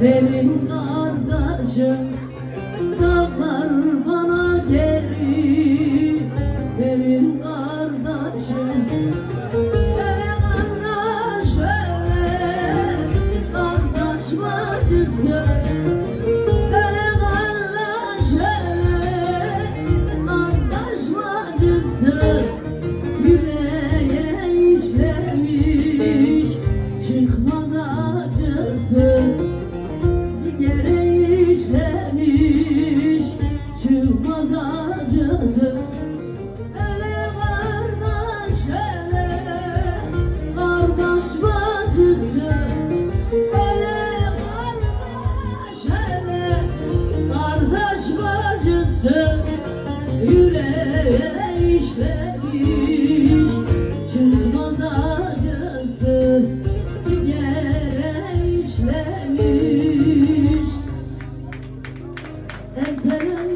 Verin kardeşim Dağlar bana geri. Verin kardeşim Hele kardeş hele Kardeş bacısı Yüreğe Ayrılmaz acısı. Öyle varmış öyle Varmış bacısı. Öyle varmış Kardeş bacısı. Yüreğe işlemiş Çıkmaz acısı. Ciğere işlemiş. Ertelen